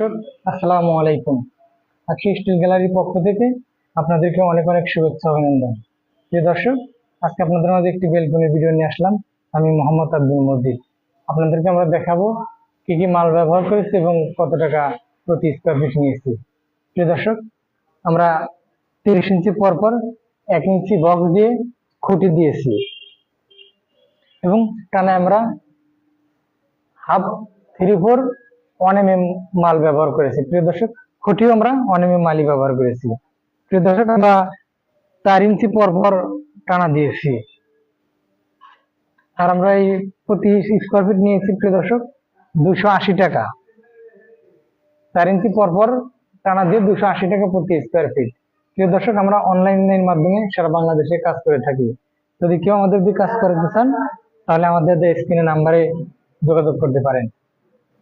দর্শক আসসালামু আলাইকুম। আজকে স্টিল গ্যালারির পক্ষ থেকে আপনাদেরকে অনেক অনেক শুভেচ্ছা অভিনন্দন। প্রিয় দর্শক, আজকে আপনাদের মাঝে একটি বেলকনি ভিডিও নিয়ে আসলাম। আমি মোহাম্মদ আব্দুল মজিদ। আপনাদেরকে আমরা দেখাবো কি কি মাল ব্যবহার করেছি এবং কত টাকা প্রতি স্কোয়ার ফিট নিয়েছি। প্রিয় দর্শক, আমরা তিরিশ ইঞ্চি পর পর এক ইঞ্চি বক্স দিয়ে খুঁটি দিয়েছি। এবং টানে আমরা হাফ থ্রি ফোর এম মাল ব্যবহার করেছি। প্রিয় দর্শক, খুঁটিও আমরা এম মালই ব্যবহার করেছি। প্রিয় দর্শক, আমরা চার ইঞ্চি পর পর টানা দিয়েছি। আর আমরা এই প্রতি স্কোয়ার ফিট নিয়েছি, প্রিয় দর্শক, দুশো আশি টাকা। চার ইঞ্চি পর পর টানা দিয়ে দুশো আশি টাকা প্রতি স্কোয়ার ফিট প্রিয় দর্শক, আমরা অনলাইনের মাধ্যমে সারা বাংলাদেশে কাজ করে থাকি। যদি কেউ আমাদের দিয়ে কাজ করতে চান, তাহলে আমাদের স্ক্রিনে নাম্বারে যোগাযোগ করতে পারেন।